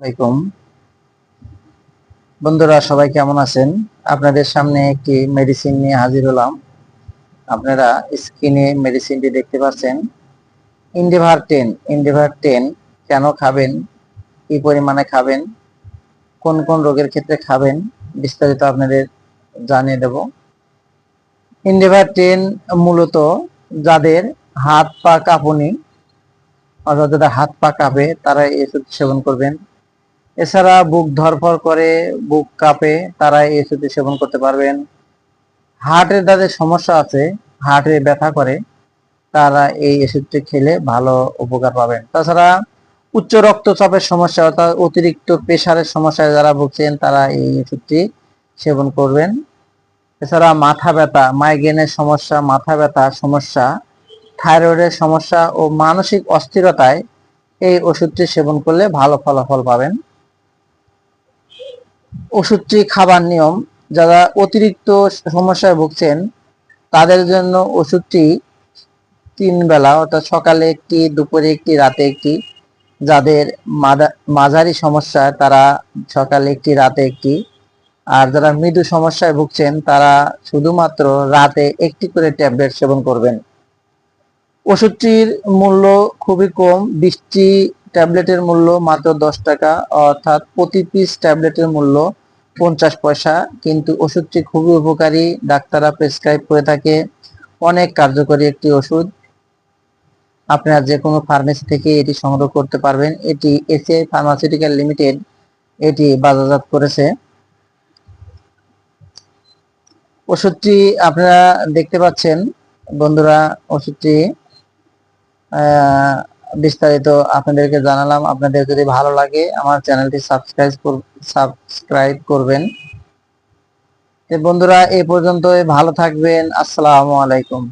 আলাইকুম। বন্ধুরা, সবাই কেমন আছেন? আপনাদের সামনে একটি মেডিসিন নিয়ে হাজির হলাম। আপনারা স্ক্রিনে মেডিসিনটি দেখতে পাচ্ছেন। ইন্ডিভার টেন ইন্ডিভার টেন কেন খাবেন? কি পরিমাণে খাবেন? কোন কোন রোগের ক্ষেত্রে খাবেন? বিস্তারিত আপনাদের জানিয়ে দেব। ইন্ডিভার টেন মূলত যাদের হাত পা কাঁপুনি, অর্থাৎ যাদের হাত পা কাঁপে, তারা এই সেবন করবেন। এছাড়া বুক ধরফর করে, বুক কাঁপে তারা এই ওষুধটি সেবন করতে পারবেন। হার্টের যাদের সমস্যা আছে, হার্টে ব্যথা করে, তারা এই ওষুধটি খেলে ভালো উপকার পাবেন। তাছাড়া উচ্চ রক্তচাপের সমস্যা, অর্থাৎ অতিরিক্ত প্রেশারের সমস্যায় যারা ভুগছেন, তারা এই ওষুধটি সেবন করবেন। এছাড়া মাথা ব্যথা মাইগ্রেনের সমস্যা, মাথা ব্যথা সমস্যা থাইরয়েডের সমস্যা ও মানসিক অস্থিরতায় এই ওষুধটি সেবন করলে ভালো ফলাফল পাবেন। ওষুধটি খাবার নিয়ম, যারা অতিরিক্ত সমস্যায় ভুগছেন, তাদের জন্য ওষুধটি তিন বেলা, অর্থাৎ সকালে একটি, দুপুরে একটি, রাতে একটি। যাদের মাঝারি সমস্যা, তারা সকালে একটি, রাতে একটি। আর যারা মৃদু সমস্যায় ভুগছেন, তারা শুধুমাত্র রাতে একটি করে ট্যাবলেট সেবন করবেন। ওষুধটির মূল্য খুবই কম, বিশটি ট্যাবলেটের মূল্য মাত্র দশ টাকা, অর্থাৎ প্রতি পিস ট্যাবলেটের মূল্য পঞ্চাশ পয়সা, কিন্তু ওষুধটি খুবই উপকারী। ডাক্তাররা প্রেসক্রাইব করে থাকে। অনেক কার্যকরী একটি ওষুধ। আপনারা যে কোনো ফার্মেসি থেকে এটি সংগ্রহ করতে পারবেন। এটি এসিআই ফার্মাসিউটিক্যাল লিমিটেড এটি বাজারজাত করেছে। ওষুধটি আপনারা দেখতে পাচ্ছেন। বন্ধুরা, ওষুধটি বিস্তারিত আপনাদেরকে জানালাম। আপনাদের যদি ভালো লাগে, আমার চ্যানেলটি সাবস্ক্রাইব সাবস্ক্রাইব করবেন। বন্ধুরা, এ পর্যন্তই। ভালো থাকবেন। আসসালামু আলাইকুম।